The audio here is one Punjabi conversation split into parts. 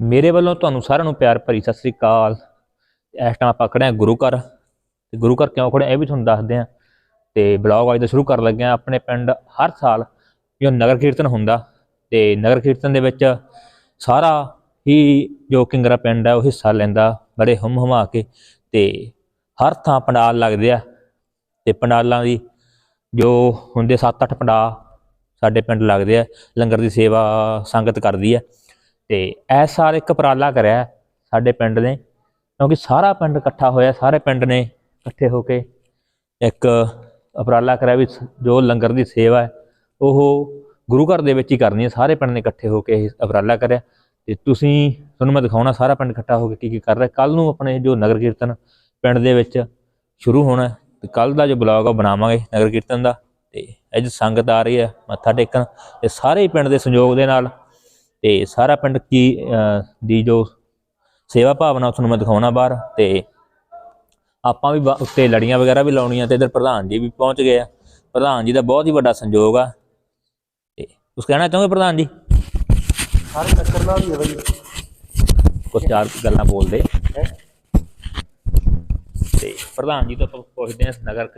ਮੇਰੇ ਵੱਲੋਂ ਤੁਹਾਨੂੰ ਸਾਰਿਆਂ ਨੂੰ ਪਿਆਰ ਭਰੀ ਸਤਿ ਸ੍ਰੀ ਅਕਾਲ। ਇਸ ਟਾਈਮ ਆਪਾਂ ਖੜੇ ਹਾਂ ਗੁਰੂ ਘਰ। ਤੇ ਗੁਰੂ ਘਰ ਕਿਉਂ ਖੜੇ ਇਹ ਵੀ ਤੁਹਾਨੂੰ ਦੱਸਦੇ ਹਾਂ। ਤੇ ਬਲੌਗ ਅੱਜ ਤੋਂ ਸ਼ੁਰੂ ਕਰਨ ਲੱਗੇ ਹਾਂ। ਆਪਣੇ ਪਿੰਡ ਹਰ ਸਾਲ ਜੋ ਨਗਰ ਕੀਰਤਨ ਹੁੰਦਾ ਤੇ ਨਗਰ ਕੀਰਤਨ ਦੇ ਵਿੱਚ ਸਾਰਾ ਹੀ ਜੋ ਕਿੰਗਰਾ ਪਿੰਡ ਹੈ ਉਹ ਹਿੱਸਾ ਲੈਂਦਾ, ਬੜੇ ਹਮ ਹਮਾ ਕੇ ਤੇ ਹਰ ਥਾਂ ਪੰਡਾਲ ਲੱਗਦੇ ਆ। ਤੇ ਪੰਡਾਲਾਂ ਦੀ ਜੋ ਹੁੰਦੇ 7-8 ਪੰਡਾ ਸਾਡੇ ਪਿੰਡ ਲੱਗਦੇ ਆ, ਲੰਗਰ ਦੀ ਸੇਵਾ ਸੰਗਤ ਕਰਦੀ ਹੈ ਤੇ ਇਹ ਸਾਰ ਇੱਕ ਉਪਰਾਲਾ ਕਰਿਆ ਸਾਡੇ ਪਿੰਡ ਨੇ, ਕਿਉਂਕਿ ਸਾਰਾ ਪਿੰਡ ਇਕੱਠਾ ਹੋਇਆ, ਸਾਰੇ ਪਿੰਡ ਨੇ ਇਕੱਠੇ ਹੋ ਕੇ ਇੱਕ ਉਪਰਾਲਾ ਕਰਿਆ ਵੀ ਸ- ਜੋ ਲੰਗਰ ਦੀ ਸੇਵਾ ਹੈ, ਉਹ ਗੁਰੂ ਘਰ ਦੇ ਵਿੱਚ ਹੀ ਕਰਨੀ ਹੈ, ਸਾਰੇ ਪਿੰਡ ਨੇ ਇਕੱਠੇ ਹੋ ਕੇ ਇਹ ਉਪਰਾਲਾ ਕਰਿਆ। ਤੇ ਤੁਸੀਂ, ਤੁਹਾਨੂੰ ਮੈਂ ਦਿਖਾਉਣਾ, ਸਾਰਾ ਪਿੰਡ ਇਕੱਠਾ ਹੋ ਕੇ ਕੀ ਕੀ ਕਰ ਰਿਹਾ। ਕੱਲ ਨੂੰ ਆਪਣੇ ਜੋ ਨਗਰ ਕੀਰਤਨ ਪਿੰਡ ਦੇ ਵਿੱਚ ਸ਼ੁਰੂ ਹੋਣਾ ਹੈ, ਤੇ ਕੱਲ ਦਾ ਜੋ ਬਲੌਗ ਆ ਉਹ ਬਣਾਵਾਂਗੇ ਨਗਰ ਕੀਰਤਨ ਦਾ। ਤੇ ਅੱਜ ਸੰਗਤ ਆ ਰਹੀ ਹੈ, ਮੱਥਾ ਟੇਕਣ ਤੇ ਸਾਰੇ ਹੀ ਪਿੰਡ ਦੇ ਸੰਯੋਗ ਦੇ ਨਾਲ ਤੇ ਸਾਰਾ ਪਿੰਡ ਕੀ ਦੀ ਜੋ ਸੇਵਾ ਭਾਵਨਾ ਉਹ ਤੁਹਾਨੂੰ ਮੈਂ ਦਿਖਾਉਣਾ ਬਾਹਰ ਤੇ ਆਪਾਂ ਵੀ ਉੱਤੇ ਲੜੀਆਂ ਵਗੈਰਾ ਵੀ ਲਾਉਣੀਆਂ ਤੇ ਇਧਰ ਪ੍ਰਧਾਨ ਜੀ ਵੀ ਪਹੁੰਚ ਗਏ ਆ। ਪ੍ਰਧਾਨ ਜੀ ਦਾ ਬਹੁਤ ਹੀ ਵੱਡਾ ਸੰਯੋਗ ਆ। ਤੇ ਕੁਛ ਕਹਿਣਾ ਚਾਹੋਗੇ ਪ੍ਰਧਾਨ ਜੀ? ਸਾਰੇ ਟੱਕਰ ਨਾਲ ਹੀ ਹੈ ਬਾਈ। ਕੁਝ ਚਾਰ ਗੱਲਾਂ ਬੋਲਦੇ। ਤੇ ਪ੍ਰਧਾਨ ਜੀ ਤੋਂ ਆਪਾਂ ਪੁੱਛਦੇ ਹਾਂ ਨਗਰ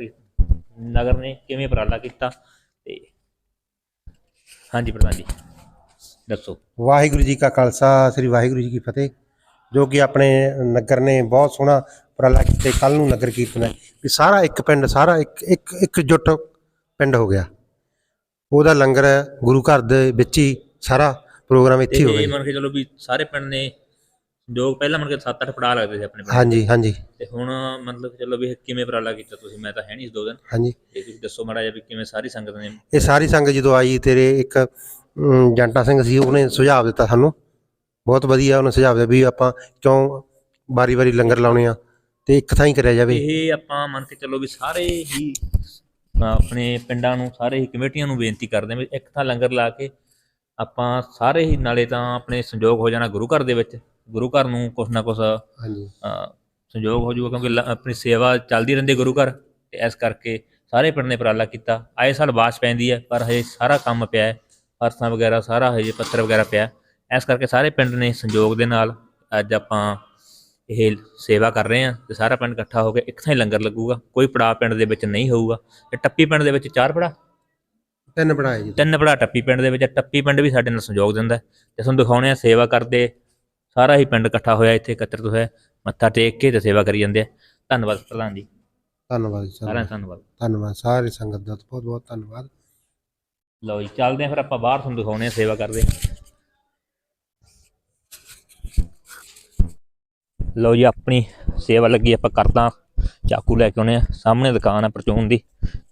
ਨਗਰ ਨੇ ਕਿਵੇਂ ਉਪਰਾਲਾ ਕੀਤਾ ਤੇ ਹਾਂਜੀ ਪ੍ਰਧਾਨ ਜੀ। ਦੱਸੋ। ਵਾਹਿਗੁਰੂ ਜੀ ਕਾ ਖਾਲਸਾ ਸ੍ਰੀ ਵਾਹਿਗੁਰੂ ਜੀ ਕੀ ਫਤਿਹ। ਜੋ ਕਿ ਆਪਣੇ ਨਗਰ ਨੇ ਬਹੁਤ ਸੋਹਣਾ ਉਪਰਾਲਾ ਕੀਤਾ ਕੱਲ ਨੂੰ ਨਗਰ ਕੀਰਤਨ ਹੈ। ਵੀ ਸਾਰਾ ਇੱਕ ਪਿੰਡ ਸਾਰਾ ਇੱਕ ਇੱਕ ਇੱਕਜੁੱਟ ਪਿੰਡ ਹੋ ਗਿਆ। ਉਹਦਾ ਲੰਗਰ ਗੁਰੂ ਘਰ ਦੇ ਵਿੱਚ ਹੀ ਸਾਰਾ ਪ੍ਰੋਗਰਾਮ ਇੱਥੇ ਹੀ ਇਹ ਗਿਆ। ਮੰਨ ਕੇ ਚਲੋ ਵੀ ਸਾਰੇ ਪਿੰਡ ਨੇ ਜੋ ਪਹਿਲਾਂ ਮੰਨ ਕੇ 7-8 ਪੜਾ ਲੱਗਦੇ ਸੀ ਆਪਣੇ ਪਿੰਡ ਹਾਂਜੀ ਹਾਂਜੀ। ਤੇ ਹੁਣ ਮਤਲਬ ਚਲੋ ਵੀ ਇਹ ਕਿਵੇਂ ਉਪਰਾਲਾ ਕੀਤਾ ਤੁਸੀਂ ਮੈਂ ਤਾਂ ਹੈ ਨਹੀਂ ਇਸ ਦੋ ਦਿਨ। ਹਾਂਜੀ। ਤੇ ਤੁਸੀਂ ਦੱਸੋ ਮਾੜਾ ਜਿਹਾ ਵੀ ਕਿਵੇਂ ਸਾਰੀ ਸੰਗਤ ਨੇ ਇਹ ਸਾਰੀ ਸੰਗਤ ਜਦੋਂ ਆਈ ਤੇਰੇ ਇੱਕ ਜੰਟਾ ਸਿੰਘ ਸੀ ਉਹਨੇ ਸੁਝਾਅ ਦਿੱਤਾ ਸਾਨੂੰ। ਬਹੁਤ ਵਧੀਆ ਉਹਨੇ ਸੁਝਾਅ ਦਿੱਤਾ ਵੀ ਆਪਾਂ ਕਿਉਂ ਵਾਰੀ-ਵਾਰੀ ਲੰਗਰ ਲਾਉਣੇ ਆ ਤੇ ਇੱਕ ਥਾਂ ਹੀ ਕਰਿਆ ਜਾਵੇ। ਇਹ ਆਪਾਂ ਮੰਨ ਕੇ ਚੱਲੋ ਵੀ ਸਾਰੇ ਹੀ ਆਪਣੇ ਪਿੰਡਾਂ ਨੂੰ ਸਾਰੇ ਹੀ ਕਮੇਟੀਆਂ ਨੂੰ ਬੇਨਤੀ ਕਰਦੇ ਵੀ ਇੱਕ ਥਾਂ ਲੰਗਰ ਲਾ ਕੇ ਆਪਾਂ ਸਾਰੇ ਹੀ ਨਾਲੇ ਤਾਂ ਆਪਣੇ ਸੰਯੋਗ ਹੋ ਜਾਣਾ ਗੁਰੂ ਘਰ ਦੇ ਵਿੱਚ। ਗੁਰੂ ਘਰ ਨੂੰ ਕੁਛ ਨਾ ਕੁਛ ਹਾਂਜੀ। ਸੰਯੋਗ ਹੋ ਜਾਊਗਾ ਕਿਉਂਕਿ ਆਪਣੀ ਸੇਵਾ ਚੱਲਦੀ ਰਹਿੰਦੀ ਗੁਰੂ ਘਰ। ਤੇ ਇਸ ਕਰਕੇ ਸਾਰੇ ਪਿੰਡ ਨੇ ਉਪਰਾਲਾ ਕੀਤਾ। ਆਏ ਸਾਲ ਬਾਰਿਸ਼ ਪੈਂਦੀ ਹੈ ਪਰ ਹਜੇ ਸਾਰਾ ਕੰਮ ਪਿਆ ਹੈ। ਫਰਸਾਂ ਵਗੈਰਾ ਸਾਰਾ ਹਜੇ ਪੱਥਰ ਵਗੈਰਾ ਪਿਆ। ਇਸ ਕਰਕੇ ਸਾਰੇ ਪਿੰਡ ਨੇ ਸੰਯੋਗ ਦੇ ਨਾਲ ਅੱਜ ਆਪਾਂ ਇਹ ਸੇਵਾ ਕਰ ਰਹੇ ਹਾਂ ਤੇ ਸਾਰਾ ਪਿੰਡ ਇਕੱਠਾ ਹੋ ਕੇ ਇੱਕ ਥਾਂ ਹੀ ਲੰਗਰ ਲੱਗੂਗਾ। ਕੋਈ ਪੜਾ ਪਿੰਡ ਦੇ ਵਿੱਚ ਨਹੀਂ ਹੋਊਗਾ। ਤੇ ਟੱਪੀ ਪਿੰਡ ਦੇ ਵਿੱਚ ਚਾਰ ਪੜਾ ਤਿੰਨ ਬਣਾਏ ਜੀ। ਤਿੰਨ ਪੜਾ ਟੱਪੀ ਪਿੰਡ ਦੇ ਵਿੱਚ। ਟੱਪੀ ਪਿੰਡ ਵੀ ਸਾਡੇ ਨਾਲ ਸੰਯੋਗ ਦਿੰਦਾ ਤੇ ਤੁਹਾਨੂੰ ਦਿਖਾਉਣੇ ਆ ਸੇਵਾ ਕਰਦੇ। ਸਾਰਾ ਹੀ ਪਿੰਡ ਇਕੱਠਾ ਹੋਇਆ ਇੱਥੇ ਇਕੱਤਰਤ ਹੋਇਆ। ਮੱਥਾ ਟੇਕ ਕੇ ਤੇ ਸੇਵਾ ਕਰੀ ਜਾਂਦੇ ਆ। ਧੰਨਵਾਦ ਪ੍ਰਧਾਨ ਜੀ। ਧੰਨਵਾਦ ਜੀ ਸਾਰਿਆਂ ਦਾ ਧੰਨਵਾਦ। ਧੰਨਵਾਦ। ਸਾਰੀ ਸੰਗਤ ਦਾ ਬਹੁਤ ਬਹੁਤ ਧੰਨਵਾਦ। ਲਓ ਜੀ ਚੱਲਦੇ ਆ ਫਿਰ ਆਪਾਂ ਬਾਹਰ ਤੁਹਾਨੂੰ ਦਿਖਾਉਣੇ ਆ ਸੇਵਾ ਕਰਦੇ ਲਓ ਜੀ ਆਪਣੀ ਸੇਵਾ ਲੱਗੀ ਆਪਾਂ ਕਰਦਾ ਚਾਕੂ ਲੈ ਕੇ ਆਉਣੇ ਆ ਸਾਹਮਣੇ ਦੁਕਾਨ ਆ ਪਰਚੂਨ ਦੀ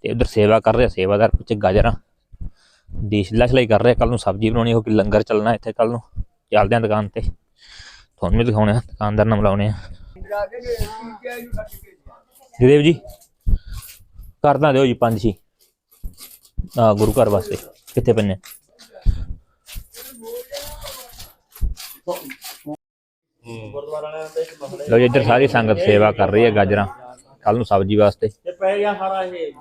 ਤੇ ਉਧਰ ਸੇਵਾ ਕਰ ਰਿਹਾ ਸੇਵਾਦਾਰ ਪਿੱਛੇ ਗਾਜਰਾਂ। ਦੀ ਸਿਲਾ ਸਿਲਾਈ ਕਰ ਰਿਹਾ ਕੱਲ ਨੂੰ ਸਬਜ਼ੀ ਬਣਾਉਣੀ ਹੋ ਕਿ ਲੰਗਰ ਚੱਲਣਾ ਇੱਥੇ ਕੱਲ ਨੂੰ। ਚੱਲਦੇ ਆ ਦੁਕਾਨ ਤੇ। ਤੁਹਾਨੂੰ ਵੀ ਦਿਖਾਉਣੇ ਆ ਦੁਕਾਨਦਾਰ ਨਾਲ ਮਿਲਾਉਣੇ ਆ ਜਗਦੇਵ ਜੀ ਕਰਦਾ ਦਿਓ ਜੀ ਪੰਜ ਛੇ। ਆ ਗੁਰੂ ਘਰ ਵਾਸਤੇ। ਕਿੱਥੇ ਪੈਣੇ ਲੋ ਜੀ ਇੱਧਰ ਸਾਰੀ ਸੰਗਤ ਸੇਵਾ ਕਰ ਰਹੀ ਹੈ ਗਾਜਰਾਂ। ਕੱਲ ਨੂੰ ਸਬਜ਼ੀ ਵਾਸਤੇ। ਤੇ ਪੈ ਗਿਆ ਸਾਰਾ ਇਹ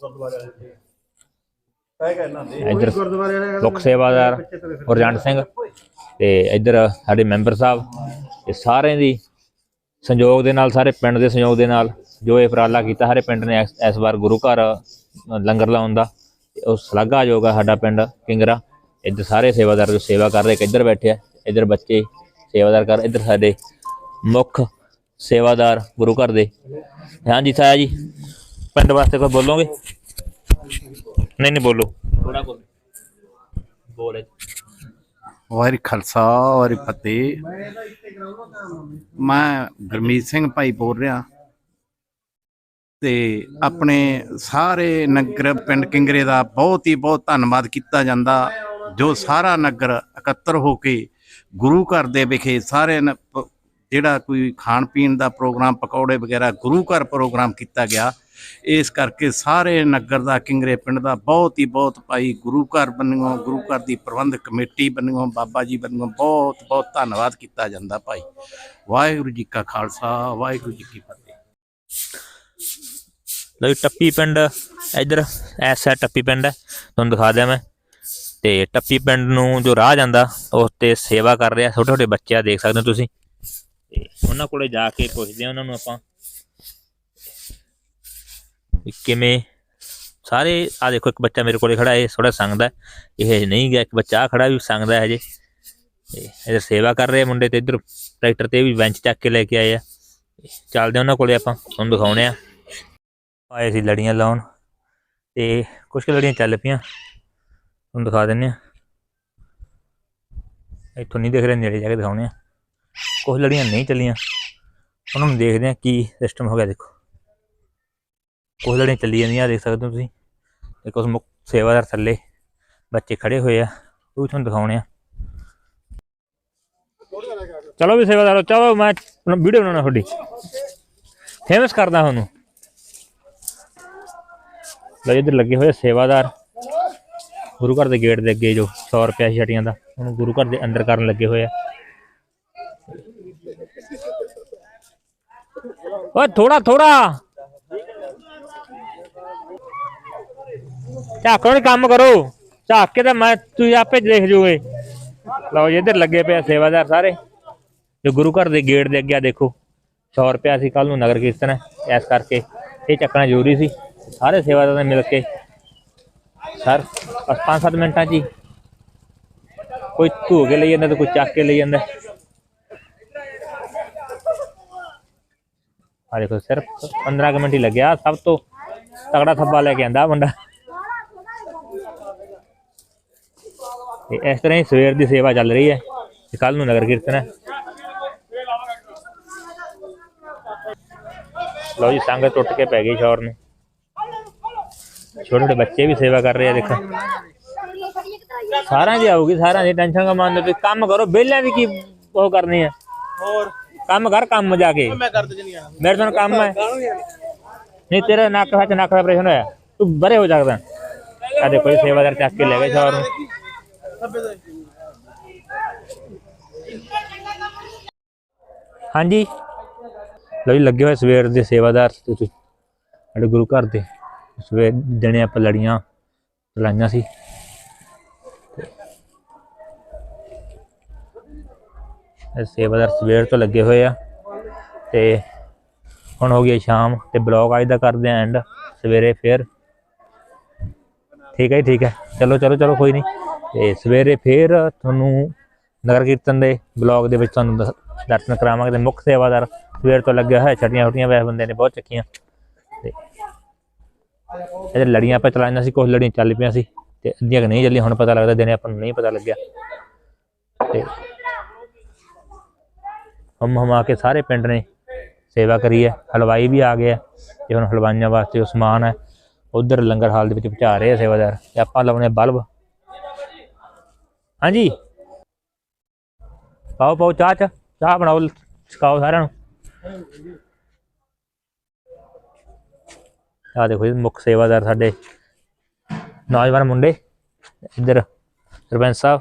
ਗੁਰਦੁਆਰੇ ਵਾਲੇ ਤੇ। ਪੈ ਗਿਆ ਦੇ। ਇੱਧਰ ਗੁਰਦੁਆਰੇ ਵਾਲੇ ਸੇਵਾਦਾਰ ਗੁਰਜੰਟ ਸਿੰਘ ਤੇ ਇੱਧਰ ਸਾਡੇ ਮੈਂਬਰ ਸਾਹਿਬ ਇਹ ਸਾਰਿਆਂ ਦੀ ਸੰਯੋਗ ਦੇ ਨਾਲ ਸਾਰੇ ਪਿੰਡ ਦੇ ਸੰਯੋਗ ਦੇ ਨਾਲ ਜੋ ਇਹ ਉਪਰਾਲਾ ਕੀਤਾ ਸਾਰੇ ਪਿੰਡ ਨੇ ਇਸ ਵਾਰ ਗੁਰੂ ਘਰ ਲੰਗਰ ਲਾਉਣ ਦਾ। ਤੇ ਉਹ ਸ਼ਲਾਘਾਯੋਗ ਆ ਸਾਡਾ ਪਿੰਡ, ਕਿੰਗਰਾ। ਇੱਧਰ ਸਾਰੇ ਸੇਵਾਦਾਰ ਜੋ ਸੇਵਾ ਕਰ ਰਹੇ, ਇੱਕ ਬੈਠੇ ਆ, ਇੱਧਰ ਬੱਚੇ ਸੇਵਾਦਾਰ ਕਰ, ਇੱਧਰ ਸਾਡੇ ਮੁੱਖ ਸੇਵਾਦਾਰ ਗੁਰੂ ਘਰ ਦੇ। ਹਾਂਜੀ ਸਾਇਆ ਜੀ, ਪਿੰਡ ਵਾਸਤੇ ਕੋਈ ਬੋਲੋਗੇ? ਨਹੀਂ ਨਹੀਂ, ਬੋਲੋ। ਥੋੜਾ ਬੋਲ। ਬੋਲੇ ਵਾਹਿਗੁਰੂ ਖਾਲਸਾ, ਵਾਹਿਗੁਰੂ ਫਤਿਹ। ਮੈਂ ਗੁਰਮੀਤ ਸਿੰਘ ਭਾਈ ਬੋਲ ਰਿਹਾ। ਤੇ ਆਪਣੇ ਸਾਰੇ ਨਗਰ ਪਿੰਡ ਕਿੰਗਰੇ ਦਾ ਬਹੁਤ ਹੀ ਬਹੁਤ ਧੰਨਵਾਦ ਕੀਤਾ ਜਾਂਦਾ, ਜੋ ਸਾਰਾ ਨਗਰ ਇਕੱਤਰ ਹੋ ਕੇ ਗੁਰੂ ਘਰ ਦੇ ਵਿਖੇ ਸਾਰੇ ਨ- ਜਿਹੜਾ ਕੋਈ ਖਾਣ ਪੀਣ ਦਾ ਪ੍ਰੋਗਰਾਮ, ਪਕੌੜੇ ਵਗੈਰਾ ਗੁਰੂ ਘਰ ਪ੍ਰੋਗਰਾਮ ਕੀਤਾ ਗਿਆ, ਇਸ ਕਰਕੇ ਸਾਰੇ ਨਗਰ ਦਾ, ਕਿੰਗਰੇ ਪਿੰਡ ਦਾ ਬਹੁਤ ਹੀ ਬਹੁਤ ਭਾਈ ਗੁਰੂ ਘਰ ਬੰਨਿਓ, ਗੁਰੂ ਘਰ ਦੀ ਪ੍ਰਬੰਧਕ ਕਮੇਟੀ ਬੰਨਿਓ, ਬਾਬਾ ਜੀ ਬੰਨਿਓ, ਬਹੁਤ ਬਹੁਤ ਧੰਨਵਾਦ ਕੀਤਾ ਜਾਂਦਾ ਭਾਈ। ਵਾਹਿਗੁਰੂ ਜੀ ਕਾ ਖਾਲਸਾ, ਵਾਹਿਗੁਰੂ ਜੀ ਕੀ ਫਤਿਹ। ਲਓ ਜੀ, ਟੱਪੀ ਪਿੰਡ, ਇੱਧਰ ਐਸਾ ਟੱਪੀ ਪਿੰਡ ਹੈ, ਤੁਹਾਨੂੰ ਦਿਖਾ ਦਿਆਂ ਮੈਂ। ਤੇ ਟੱਪੀ ਪਿੰਡ ਨੂੰ ਜੋ ਰਾਹ ਜਾਂਦਾ ਉਸ ਤੇ ਸੇਵਾ ਕਰ ਰਿਹਾ, ਛੋਟੇ ਛੋਟੇ ਬੱਚੇ ਆ ਦੇਖ ਸਕਦੇ ਹੋ ਤੁਸੀਂ। ਤੇ ਉਹਨਾਂ ਕੋਲੇ ਜਾ ਕੇ ਪੁੱਛਦੇ ਆ ਉਹਨਾਂ ਨੂੰ ਆਪਾਂ ਕਿਵੇਂ, ਸਾਰੇ ਆ ਦੇਖੋ, ਇੱਕ ਬੱਚਾ ਮੇਰੇ ਕੋਲੇ ਖੜਾ ਹੈ ਥੋੜਾ ਸੰਗਦਾ ਇਹ ਨਹੀਂ ਗਿਆ, ਇੱਕ ਬੱਚਾ ਆਹ ਖੜਾ ਵੀ ਸੰਗਦਾ ਹੈ ਹਜੇ। ਤੇ ਇਧਰ ਸੇਵਾ ਕਰ ਰਹੇ ਮੁੰਡੇ ਤੇ, ਇਧਰ ਟਰੈਕਟਰ ਤੇ ਵੀ ਬੈਂਚ ਚੱਕ ਕੇ ਲੈ ਕੇ ਆਏ ਆ। ਚੱਲਦੇ ਆ ਉਹਨਾਂ ਕੋਲੇ ਆਪਾਂ, ਤੁਹਾਨੂੰ ਦਿਖਾਉਣੇ ਆ ਆਏ ਸੀ ਲੜੀਆਂ ਲਾਉਣ ਤੇ ਕੁਝ ਕੁ ਲੜੀਆਂ ਚੱਲ ਪਈਆਂ। ਤੁਹਾਨੂੰ ਦਿਖਾ ਦਿੰਨੇ ਆ ਇੱਥੋਂ ਨਹੀਂ ਦਿਖ ਰਹੇ, ਨੇੜੇ ਜਾ ਕੇ ਦਿਖਾਉਣੇ ਆ ਕੁਝ ਲੜੀਆਂ ਨਹੀਂ ਚੱਲੀਆਂ। ਉਹਨਾਂ ਨੂੰ ਦੇਖਦੇ ਆ ਕੀ ਸਿਸਟਮ ਹੋ ਗਿਆ। ਦੇਖੋ। ਕੁਝ ਲੜੀਆਂ ਚੱਲੀ ਜਾਂਦੀਆਂ ਦੇਖ ਸਕਦੇ ਹੋ ਤੁਸੀਂ। ਇੱਕ ਕੁਝ ਮੁੱਖ ਸੇਵਾਦਾਰ ਥੱਲੇ ਬੱਚੇ ਖੜੇ ਹੋਏ ਆ। ਉਹ ਵੀ ਤੁਹਾਨੂੰ ਦਿਖਾਉਣੇ ਆ ਚਲੋ ਵੀ ਸੇਵਾਦਾਰੋ, ਚਲੋ ਮੈਂ ਵੀਡੀਓ ਬਣਾਉਣਾ ਤੁਹਾਡੀ। ਫੇਮਸ ਕਰਦਾ ਤੁਹਾਨੂੰ ਲਓ ਇੱਧਰ ਲੱਗੇ ਹੋਏ ਆ ਸੇਵਾਦਾਰ। ਗੁਰੂ ਘਰ ਦੇ ਗੇਟ ਦੇ ਅੱਗੇ ਜੋ 100 ਰੁਪਿਆ ਛਟੀਆਂ ਦਾ ਉਹਨੂੰ ਗੁਰੂ ਘਰ ਦੇ ਅੰਦਰ ਕਰਨ ਲੱਗੇ ਹੋਏ ਆ। ਓਏ ਥੋੜਾ ਥੋੜਾ ਝਾਕੋ ਨੀ ਕੰਮ ਕਰੋ। ਝਾਕ ਕੇ ਤਾਂ ਮੈਂ ਤੁਸੀਂ ਆਪੇ ਦੇਖ ਜੂਗੇ। ਲਓ ਜੀ, ਇੱਧਰ ਲੱਗੇ ਪਏ ਸੇਵਾਦਾਰ ਸਾਰੇ। ਜੋ ਗੁਰੂ ਘਰ ਦੇ ਗੇਟ ਦੇ ਅੱਗੇ ਆ ਦੇਖੋ 100 ਰੁਪਿਆ ਸੀ ਕੱਲ ਨੂੰ ਨਗਰ ਕੀਰਤਨ ਹੈ, ਇਸ ਕਰਕੇ ਇਹ ਚੱਕਣਾ ਜ਼ਰੂਰੀ ਸੀ। ਸਾਰੇ ਸੇਵਾਦਾਰ ਮਿਲ ਕੇ। ਸਰ, ਬਸ 5-7 ਮਿੰਟਾਂ 'ਚ ਹੀ। ਕੋਈ ਧੂ ਕੇ ਲਈ ਜਾਂਦਾ ਤੇ ਕੋਈ ਚੱਕ ਕੇ ਲਈ ਜਾਂਦਾ। ਆ ਦੇਖੋ, ਸਿਰਫ 15 ਕੁ ਮਿੰਟ ਹੀ ਲੱਗਿਆ। ਸਭ ਤੋਂ ਤਗੜਾ ਥੱਬਾ ਲੈ ਕੇ ਆਂਦਾ ਆਹ ਮੁੰਡਾ। ਤੇ ਇਸ ਤਰ੍ਹਾਂ ਹੀ ਸਵੇਰ ਦੀ ਸੇਵਾ ਚੱਲ ਰਹੀ ਹੈ। ਤੇ ਕੱਲ ਨੂੰ ਨਗਰ ਕੀਰਤਨ ਹੈ। ਲਓ ਜੀ, ਸੰਗਤ ਟੁੱਟ ਕੇ ਪੈ ਗਈ ਸ਼ੌਰ ਨੂੰ। ਛੋਟੇ ਛੋਟੇ ਬੱਚੇ ਵੀ ਸੇਵਾ ਕਰ ਰਹੇ ਆ ਦੇਖੋ। ਸਾਰਿਆਂ ਦੀ ਆਊਗੀ ਸਾਰਿਆਂ ਦੀ ਟੈਨਸ਼ਨ ਕਾ ਮੰਨਦੇ ਤੁਸੀਂ ਕੰਮ ਕਰੋ ਵਿਹਲਿਆਂ ਦੀ ਕੀ ਉਹ ਕਰਨੀ ਹੈ ਹੋਰ? ਕੰਮ ਕਰ ਕੰਮ ਜਾ ਕੇ। ਮੈਂ ਕਰ ਦਜਨੀ ਆ ਮੇਰੇ ਤੋਂ ਕੰਮ ਹੈ ਨਹੀਂ ਤੇਰਾ ਨੱਕ ਸੱਚ ਨੱਕ ਦਾ ਆਪਰੇਸ਼ਨ ਹੋਇਆ। ਤੂੰ ਬਰੇ ਹੋ ਸਕਦਾ ਆ ਦੇਖੋ ਇਹ ਸੇਵਾਦਾਰ ਚੱਕ ਕੇ ਲੈ ਗਏ ਸ਼ੌਰ ਨੂੰ। ਹਾਂਜੀ। ਲਓ ਜੀ ਲੱਗੇ ਹੋਏ ਸਵੇਰ ਦੇ ਸੇਵਾਦਾਰ ਤੇ ਤੁਸੀਂ ਸਾਡੇ ਗੁਰੂ ਘਰ ਦੇ। ਸਵੇ ਦਿਨੇ ਆਪਾਂ ਲੜੀਆਂ ਲਾਈਆਂ ਸੀ। ਸੇਵਾਦਾਰ ਸਵੇਰ ਤੋਂ ਲੱਗੇ ਹੋਏ ਆ। ਤੇ ਹੁਣ ਹੋ ਗਈ ਸ਼ਾਮ ਤੇ ਬਲੌਗ ਅੱਜ ਦਾ ਕਰਦੇ ਆ ਐਂਡ ਸਵੇਰੇ ਫੇਰ। ਠੀਕ ਹੈ ਜੀ, ਠੀਕ ਹੈ। ਚਲੋ ਚਲੋ ਚਲੋ ਕੋਈ ਨਹੀਂ। ਤੇ ਸਵੇਰੇ ਫੇਰ ਤੁਹਾਨੂੰ ਨਗਰ ਕੀਰਤਨ ਦੇ ਬਲੌਗ ਦੇ ਵਿੱਚ ਤੁਹਾਨੂੰ ਦਸ- ਦਰਸ਼ਨ ਕਰਾਵਾਂਗੇ ਤੇ ਮੁੱਖ ਸੇਵਾਦਾਰ ਸਵੇਰ ਤੋਂ ਲੱਗਿਆ ਹੋਇਆ ਛੱਡੀਆਂ ਛੁੱਟੀਆਂ ਵੈਸੇ ਬੰਦੇ ਨੇ ਬਹੁਤ ਚੱਕੀਆਂ। ਤੇ ਇਹ ਲੜੀਆਂ ਆਪਾਂ ਚਲਾਈਆਂ ਸੀ ਕੁਝ ਲੜੀਆਂ ਚੱਲ ਪਈਆਂ ਸੀ। ਤੇ ਅੱਧੀਆਂ ਕੁ ਨਹੀਂ ਚੱਲੀਆਂ, ਹੁਣ ਪਤਾ ਲੱਗਦਾ ਦਿਨੇ ਆਪਾਂ ਨੂੰ ਨਹੀਂ ਪਤਾ ਲੱਗਿਆ। ਤੇ ਹਮ ਹਮਾ ਕੇ ਸਾਰੇ ਪਿੰਡ ਨੇ ਸੇਵਾ ਕਰੀ ਹੈ, ਹਲਵਾਈ ਵੀ ਆ ਗਿਆ ਤੇ ਹੁਣ ਹਲਵਾਈਆਂ ਵਾਸਤੇ ਉਹ ਸਮਾਨ ਹੈ, ਉਧਰ ਲੰਗਰ ਹਾਲ ਦੇ ਵਿੱਚ ਪਹੁੰਚਾ ਰਹੇ ਆ ਸੇਵਾਦਾਰ। ਤੇ ਆਪਾਂ ਲਾਉਣੇ ਬਲਬ। ਹਾਂਜੀ। ਪਾਓ ਪਾਓ ਚਾਹ ਚ, ਚਾਹ ਬਣਾਓ ਛਕਾਓ ਸਾਰਿਆਂ ਨੂੰ। ਆ ਦੇਖੋ ਇਹ ਮੁੱਖ ਸੇਵਾਦਾਰ ਸਾਡੇ ਨੌਜਵਾਨ ਮੁੰਡੇ ਇੱਧਰ ਸਰਪੰਚ ਸਾਹਿਬ।